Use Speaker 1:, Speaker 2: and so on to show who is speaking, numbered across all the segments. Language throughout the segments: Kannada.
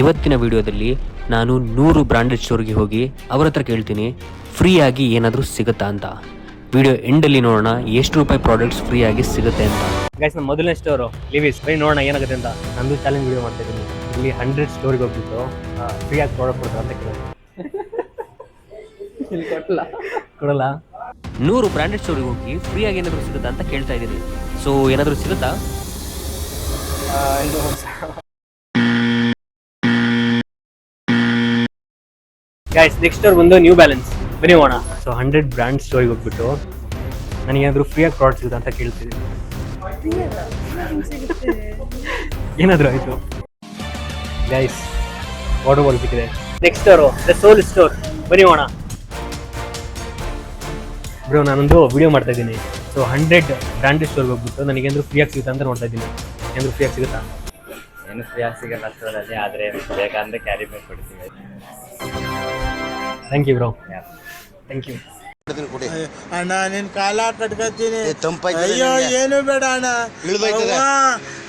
Speaker 1: ಇವತ್ತಿನ ವಿಡಿಯೋದಲ್ಲಿ ನಾನು ನೂರು ಬ್ರಾಂಡೆಡ್ ಸ್ಟೋರ್ಗೆ ಹೋಗಿ ಅವ್ರ ಹತ್ರ ಕೇಳ್ತೀನಿ ಫ್ರೀಯಾಗಿ ಏನಾದರೂ ಸಿಗುತ್ತಾ ಅಂತ. ವಿಡಿಯೋ ಎಂಡಲ್ಲಿ ನೋಡೋಣ ಎಷ್ಟು ರೂಪಾಯಿ ಪ್ರಾಡಕ್ಟ್ಸ್ ಫ್ರೀಯಾಗಿ ಸಿಗುತ್ತೆ ಅಂತ. ಗೈಸ್ ನಮ್ಮ ಮೊದಲನೇ ಸ್ಟೋರು ಲಿವಿಸ್ ಬೈ ನೋಡೋಣ ಏನಾಗುತ್ತೆ ಅಂತ. ನಂದು ಚಾಲೆಂಜ್ ವಿಡಿಯೋ ಮಾಡ್ತಾ ಇದ್ದೀನಿ ಇಲ್ಲಿ ಹಂಡ್ರೆಡ್ ಸ್ಟೋರಿಗೆ ಹೋಗ್ಬಿಟ್ಟು ಫ್ರೀಯಾಗಿ ಪ್ರಾಡಕ್ಟ್ ಕೊಡ್ತಾರೆ ಅಂತ ಕೇಳಿ ಕೊಡಲ್ಲ. ನೂರು ಬ್ರಾಂಡೆಡ್ ಸ್ಟೋರಿಗೆ ಹೋಗಿ ಫ್ರೀಯಾಗಿ ಏನಾದರೂ ಸಿಗುತ್ತಾ ಅಂತ ಕೇಳ್ತಾ ಇದ್ದೀನಿ. ಸೊ ಏನಾದರೂ ಸಿಗುತ್ತಾ? ಗೈಸ್ ನೆಕ್ಸ್ಟ್ ಸ್ಟೋರ್ ಬಂದು ನ್ಯೂ ಬ್ಯಾಲೆನ್ಸ್ ಬನ್ನಿ ಹೋಗೋಣ. ಸೊ ಹಂಡ್ರೆಡ್ ಬ್ರ್ಯಾಂಡ್ ಸ್ಟೋರಿಗೆ ಹೋಗ್ಬಿಟ್ಟು ನನಗೇನಾದರೂ ಫ್ರೀಯಾಗಿ ಪ್ರಾಡಕ್ಟ್ ಸಿಗುತ್ತೆ ಅಂತ ಕೇಳ್ತೀನಿ. ಏನಾದರೂ ಆಯಿತು? ಗೈಸ್ ಆರ್ಡರ್ ಬಾಲ್ ಸಿಕ್ಕಿದೆ next store the soul store ಬನ್ನಿ ಹೋಗೋಣ. ಬ್ರೋ ನಾನೊಂದು ವಿಡಿಯೋ ಮಾಡ್ತಾ ಇದ್ದೀನಿ. ಸೊ ಹಂಡ್ರೆಡ್ ಬ್ರ್ಯಾಂಡೆಡ್ ಸ್ಟೋರ್ಗೆ ಹೋಗ್ಬಿಟ್ಟು ನನಗೆ ನನಗೇನಾದರೂ ಫ್ರೀಯಾಗಿ ಸಿಗುತ್ತೆ ಅಂತ ನೋಡ್ತಾ ಇದ್ದೀನಿ. ಏನಾದರೂ ಫ್ರೀಯಾಗಿ ಸಿಗುತ್ತಾ?
Speaker 2: ಏನು ಜಾಸ್ತಿ ಸಿಗಲ್ಲ ಅಷ್ಟರಲ್ಲಿ ಆದರೆ ಬೇಕಂದ್ರೆ ಕ್ಯಾರಿ ಬ್ಯಾಗ್ ಕೊಡ್ತೀವಿ.
Speaker 1: Thank you bro thank you
Speaker 3: ಅಣ್ಣ ನಿನ್ ಕಾಲ ಕಟ್ಕೊತೀನಿ ಅಯ್ಯೋ. ಏನು ಬೇಡ ಅಣ್ಣ.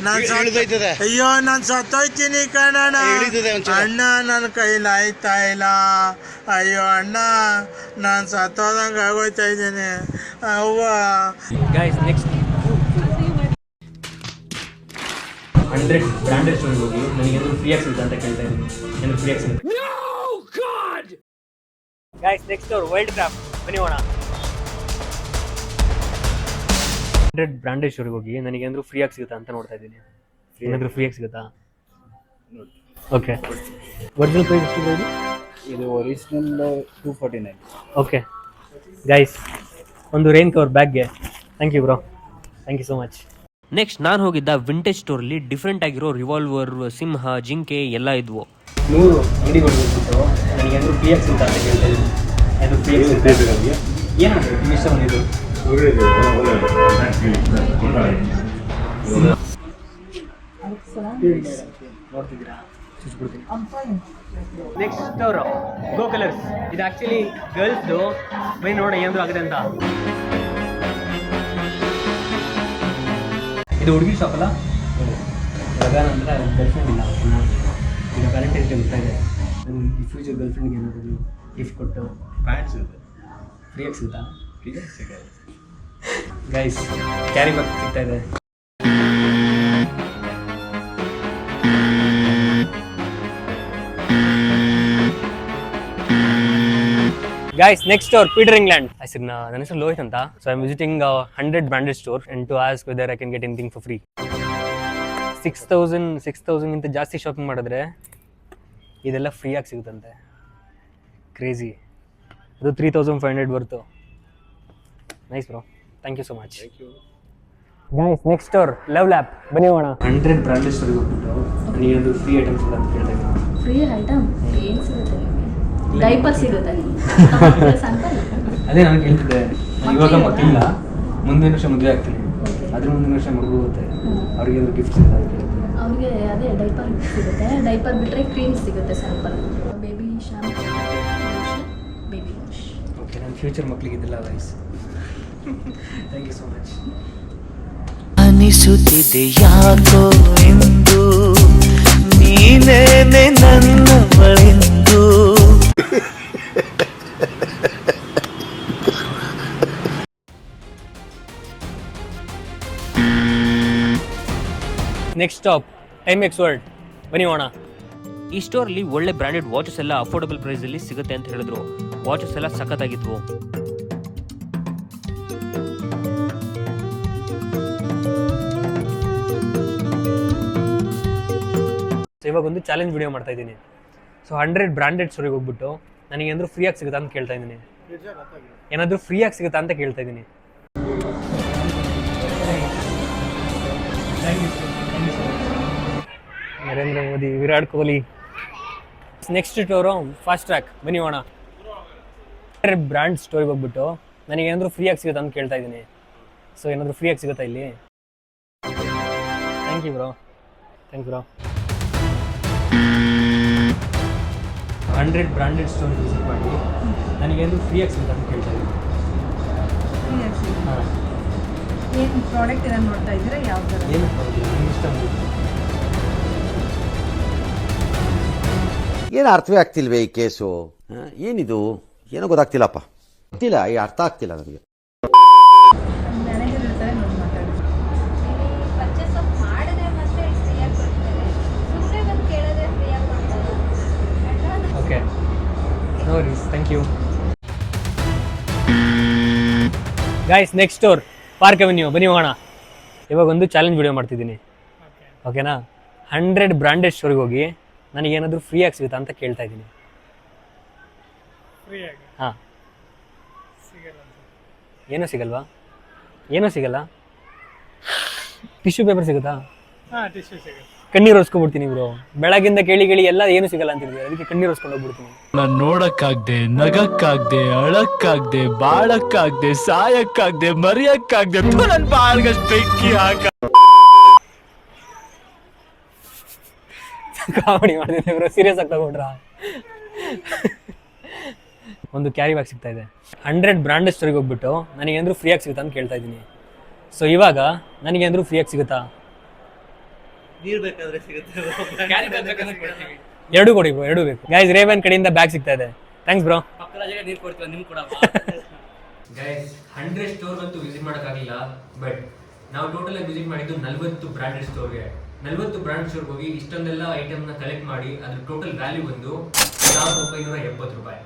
Speaker 3: ನಾನ್ ಅಯ್ಯೋ ನಾನ್ ಸತ್ತೋಯ್ತೀನಿ ಕಣಣ್ಣ. ಅಣ್ಣ ನನ್ನ ಕೈಲಿ ಆಯ್ತಾ ಇಲ್ಲ. ಅಯ್ಯೋ ಅಣ್ಣ ನಾನ್ ಸತ್ತೋದಂಗ ಆಗೋಯ್ತಾ ಇದ್ದೀನಿ. ಅವ್ವ.
Speaker 1: Guys next hundred branded store ಹೋಗಿ ನನಗೆ ಏನು ಫ್ರೀಯಾಗಿ ಸಿಗುತ್ತೆ ಅಂತ ಕೇಳ್ತಾ ಇದ್ದೀನಿ. ಫ್ರೀ ಫ್ರೀಯಾಗಿ ಸಿಗುತ್ತೆ ಗೈಸ್ ನೆಕ್ಸ್ಟ್ ಅವ್ರು ವರ್ಲ್ಡ್ ಕ್ರಾಫ್ಟ್ ಬನ್ನಿ ಹೋಣ ಹಂಡ್ರೆಡ್ ಬ್ರ್ಯಾಂಡೆಡ್ ಸ್ಟೋರ್ಗೆ ಹೋಗಿ ನನಗೆ ಏನಾದರೂ ಫ್ರೀಯಾಗಿ ಸಿಗುತ್ತಾ ಅಂತ ನೋಡ್ತಾ ಇದ್ದೀನಿ. ಏನಾದರೂ ಫ್ರೀಯಾಗಿ ಸಿಗುತ್ತಾ? ಓಕೆ ಒರಿಜಿನಲ್ ಪ್ರೈಸ್ ಎಷ್ಟು ಬರೋದು
Speaker 2: ಇದು? Original two forty nine
Speaker 1: okay guys ಒಂದು rain cover ಬ್ಯಾಗ್ಗೆ thank you bro thank you so much next ನಾನು ಹೋಗಿದ್ದ ವಿಂಟೇಜ್ ಸ್ಟೋರಲ್ಲಿ ಡಿಫ್ರೆಂಟ್ ಆಗಿರೋ ರಿವಾಲ್ವರ್ ಸಿಂಹ ಜಿಂಕೆ ಎಲ್ಲ ಇದ್ವು. ನೂರು ಅಂಗಡಿಗಳು ಹೋಗ್ಬಿಟ್ಟು ನನಗೆ ಏನಾದ್ರು ಫ್ರೀಯಾಗಿ ಸಿಗುತ್ತಾ ಅಂತ ಕೇಳ್ತಾ ಇದ್ದೀನಿ ಏನಾದ್ರು ಫ್ರೀಯಾಗಿ ಸಿಗುತ್ತೆ ಏನಾದ್ರು ಮಿಸ್ ಬಂದಿದ್ದು? ನೋಡ್ತಿದ್ದೀರಾ? ಚುಚ್ಬಿಡ್ತೀನಿ ನೆಕ್ಸ್ಟ್ ಸ್ಟೋರು ಗೋ ಕಲರ್ಸ್ ಇದು ಆಕ್ಚುಲಿ ಗರ್ಲ್ಸ್ದು ಬೈ ನೋಡ ಏನಾದ್ರು ಆಗಿದೆ ಅಂತ. ಇದು ಹುಡುಗಿ ಶಾಪ್ ಅಲ್ಲ? ಅಂದರೆ ಗರ್ಲ್ಫ್ರೆಂಡ್ ಗರ್ಲ್ ಫ್ರೆಂಡ್ ಇಲ್ಲ ಈಗ ವ್ಯಾಲೆಂಟೈನ್ಸ್ ಡೇ ಬರ್ತಾ ಇದೆ ನನ್ನ ಫ್ಯೂಚರ್ ಗರ್ಲ್ ಫ್ರೆಂಡ್ಗೆ ಗಿಫ್ಟ್ ಕೊಟ್ಟು
Speaker 2: ಪ್ಯಾಂಟ್ಸ್ ಇದೆ
Speaker 1: ಫ್ರೀಯಾಗಿ ಸಿಗುತ್ತಾ?
Speaker 2: ಸಿಗಲ್ಲ.
Speaker 1: ಗೈಸ್ ಕ್ಯಾರಿ ಬ್ಯಾಗ್ ಸಿಗ್ತಾ ಇದೆ. Guys next store Peter England ಹೆಸರು ನನ್ನ ಹೆಸರು ಲೋಹಿತ್ ಅಂತ. So I visiting hundred branded store and to ask whether I can get anything for free six thousand six ತೌಸಂಡ್ಗಿಂತ ಜಾಸ್ತಿ ಶಾಪಿಂಗ್ ಮಾಡಿದ್ರೆ ಇದೆಲ್ಲ ಫ್ರೀಯಾಗಿ ಸಿಗುತ್ತಂತೆ. ಕ್ರೇಜಿ ಅದು three thousand five hundred birth nice bro thank you so much guys next store love lap ಬನ್ನಿ ಹೋಗೋಣ. ಹಂಡ್ರೆಡ್ ಬ್ರಾಂಡೆಡ್ ಸ್ಟೋರಿಗೆ ಹೋಗ್ಬಿಟ್ಟು ಫ್ರೀ ಐಟಮ್ಸ್ ಅಂತ
Speaker 4: ಫ್ರೀ ಐಟಮ್ ಏನು ಸಿಗುತ್ತೆ? ಡೈಪರ್ ಸಿಗುತ್ತೆ ನಿಮಗೆ?
Speaker 1: ಅದೇ ನಾನು
Speaker 4: ಹೇಳ್ತಿದ್ದೆ
Speaker 1: ಇವಾಗ? ಮಕ್ಕಳಿಲ್ಲ ಮುಂದಿನ ವರ್ಷ ಮದುವೆ ಆಗ್ತೀನಿ. ಅದ್ರ ಮುಂದಿನ ವರ್ಷ ಮಗು ಹೋಗುತ್ತೆ. ಅವ್ರಿಗೆ ಏನಾದ್ರು ಗಿಫ್ಟ್
Speaker 4: ಅವ್ರಿಗೆ ಅದೇ ಡೈಪರ್ ಸಿಗುತ್ತೆ. ಡೈಪರ್ ಬಿಟ್ಟರೆ ಕ್ರೀಮ್ ಸಿಗುತ್ತೆ sample baby shampoo baby wash
Speaker 1: okay ನನ್ನ ಫ್ಯೂಚರ್ ಮಕ್ಕಳಿಗೆ ಇದೆಲ್ಲ ವಯಸ್ ಥ್ಯಾಂಕ್ ಯು ಸೊ ಮಚ್
Speaker 5: ಅನಿಸುತ್ತಿದೆ ಯಾಕೋ ಎಂದು ನೀನೇನೆ ನನ್ನವಳೆಂದು
Speaker 1: next stop time X world ಬನ್ನಿ ಹೋಣ ಈ ಸ್ಟೋರಲ್ಲಿ ಒಳ್ಳೆ ಬ್ರಾಂಡೆಡ್ ವಾಚಸ್ ಎಲ್ಲ ಅಫೋರ್ಡಬಲ್ ಪ್ರೈಸಲ್ಲಿ ಸಿಗುತ್ತೆ ಅಂತ ಹೇಳಿದ್ರು. ವಾಚಸ್ ಎಲ್ಲ ಸಖತ್ತಾಗಿದ್ವು ಸೊ ಇವಾಗ ಒಂದು ಚಾಲೆಂಜ್ ವಿಡಿಯೋ ಮಾಡ್ತಾ ಇದ್ದೀನಿ. ಸೊ ಹಂಡ್ರೆಡ್ ಬ್ರಾಂಡೆಡ್ ಸ್ಟೋರಿಗೆ ಹೋಗ್ಬಿಟ್ಟು ನನಗೆ ಏನಾದರೂ ಫ್ರೀಯಾಗಿ ಸಿಗುತ್ತಾ ಅಂತ ಕೇಳ್ತಾ ಇದ್ದೀನಿ. ಏನಾದರೂ ಫ್ರೀಯಾಗಿ ಸಿಗುತ್ತಾ ಅಂತ ಕೇಳ್ತಾ ಇದ್ದೀನಿ. Narendra Modi Virat Kohli. Next store Fastrack ಬನ್ನಿ ಹೋಣ ಬ್ರ್ಯಾಂಡ್ ಸ್ಟೋರಿಗೆ ಹೋಗ್ಬಿಟ್ಟು ನನಗೆ ಏನಾದರೂ ಫ್ರೀಯಾಗಿ ಸಿಗುತ್ತೆ ಅಂತ ಕೇಳ್ತಾ ಇದ್ದೀನಿ. ಸೊ ಏನಾದರೂ ಫ್ರೀಯಾಗಿ ಸಿಗುತ್ತಾ ಇಲ್ಲಿ? Thank you bro thank bro hundred branded story visit ಮಾಡಿ ನನಗೇನಾದರೂ ಫ್ರೀಯಾಗಿ ಸಿಗುತ್ತೆ ಅಂತ ಕೇಳ್ತಾ ಇದ್ದೀನಿ.
Speaker 6: ಏನು ಪ್ರಾಡಕ್ಟ್ ಏನೋ ನೋಡ್ತಾ ಇದ್ದೀರಾ? ಯಾವ ಥರ
Speaker 1: ಏನು ಪ್ರಾಡಕ್ಟ್ ಇಷ್ಟ
Speaker 7: ಏನು ಅರ್ಥವೇ ಆಗ್ತಿಲ್ವ ಈ ಕೇಸು? ಏನಿದು? ಏನೋ ಗೊತ್ತಾಗ್ತಿಲ್ಲಪ್ಪ. ಗೊತ್ತಿಲ್ಲ ಈ ಅರ್ಥ ಆಗ್ತಿಲ್ಲ ನನಗೆ.
Speaker 1: Okay no thank you guys next store Park Avenue ಬನ್ನಿ ಹೋಗೋಣ. ಇವಾಗ ಒಂದು ಚಾಲೆಂಜ್ ವಿಡಿಯೋ ಮಾಡ್ತಿದ್ದೀನಿ. ಓಕೆನಾ ಹಂಡ್ರೆಡ್ ಬ್ರ್ಯಾಂಡೆಡ್ ಸ್ಟೋರಿಗೆ ಹೋಗಿ ನನಗೇನಾದರೂ ಫ್ರೀ ಆಗಿ ಸಿಗುತ್ತಾ ಅಂತ ಕೇಳ್ತಾ ಇದ್ದೀನಿ. ಹಾಂ. ಏನೂ ಸಿಗಲ್ವಾ? ಏನೂ ಸಿಗಲ್ಲ? ಟಿಶ್ಯೂ ಪೇಪರ್ ಸಿಗುತ್ತಾ? ಕಣ್ಣೀರು ಹೊಸ್ಕೊಂಡ್ಬಿಡ್ತೀನಿ ಇವರು ಬೆಳಗಿಂದ ಕೇಳಿ ಕೇಳಿ ಎಲ್ಲ ಏನು ಸಿಗಲ್ಲ ಅಂತಿದ್ವಿ ಅದಕ್ಕೆ ಕಣ್ಣೀರು ಹೊಸ್ಕೊಂಡು ಹೋಗ್ಬಿಡ್ತೀನಿ.
Speaker 8: ನಾನು ನೋಡಕ್ಕಾಗ್ದೆ ನಗಕ್ಕಾಗ್ದೆ ಅಳಕ್ಕಾಗ್ದೆ ಬಾಳಕ್ಕಾಗ್ದೆ ಸಾಯಕ್ಕಾಗ್ದೆ ಮರಿಯಕ್ಕಾಗ್ದೆ ನನ್ನ ಬಾಳ್ಗಷ್ಟು ಬಾಳ್ಗಷ್ಟ್ ಬೆಂಕಿ ಹಾಕ
Speaker 1: ಕಾಮಿಡಿ ಮಾಡಿದ್ದೆ ಬ್ರೋ ಸೀರಿಯಸ್ ಆಗಿ ತಗೊಂಡ್ರ? ಒಂದು ಕ್ಯಾರಿ ಬ್ಯಾಗ್ ಸಿಗ್ತಾ ಇದೆ. ಹಂಡ್ರೆಡ್ ಬ್ರಾಂಡೆಡ್ ಸ್ಟೋರಿಗೆ ಹೋಗ್ಬಿಟ್ಟು ನನಗೆ ನನಗೇನಾದ್ರೂ ಫ್ರೀಯಾಗಿ ಸಿಗುತ್ತಾ ಅಂತ ಕೇಳ್ತಾ ಇದ್ದೀನಿ. ಸೊ ಇವಾಗ ನನಗೆ ಅಂದ್ರೂ ಫ್ರೀಯಾಗಿ ಸಿಗುತ್ತಾ? ಎರಡು ಕೊಡಿ ಬ್ರೋ ಎರಡು ಬೇಕು. ಗೈಸ್ ರೇವನ್ ಕಡೆಯಿಂದ ಬ್ಯಾಗ್ ಸಿಗ್ತಾ ಇದೆ. Thanks bro guys hundred store ಅಂತೂ ವಿಸಿಟ್ ಮಾಡೋಕ್ಕಾಗಲಿಲ್ಲ ಬಟ್ ನಾವು ಟೋಟಲ್ ಆಗಿ ವಿಸಿಟ್ ಮಾಡಿದ್ದು ನಲ್ವತ್ತು ಬ್ರಾಂಡೆಡ್ ಸ್ಟೋರ್ಗೆ ನಲ್ವತ್ತು ಬ್ರಾಂಡ್ ಸ್ಟೋರ್ಗೆ ಹೋಗಿ ಇಷ್ಟೊಂದೆಲ್ಲ ಐಟಮ್ನ ಕಲೆಕ್ಟ್ ಮಾಡಿ ಅದ್ರ ಟೋಟಲ್ ವ್ಯಾಲ್ಯೂ ಬಂದು ಸಾವಿರದ ಒಂಬೈನೂರ ಎಪ್ಪತ್ತು ರೂಪಾಯಿ.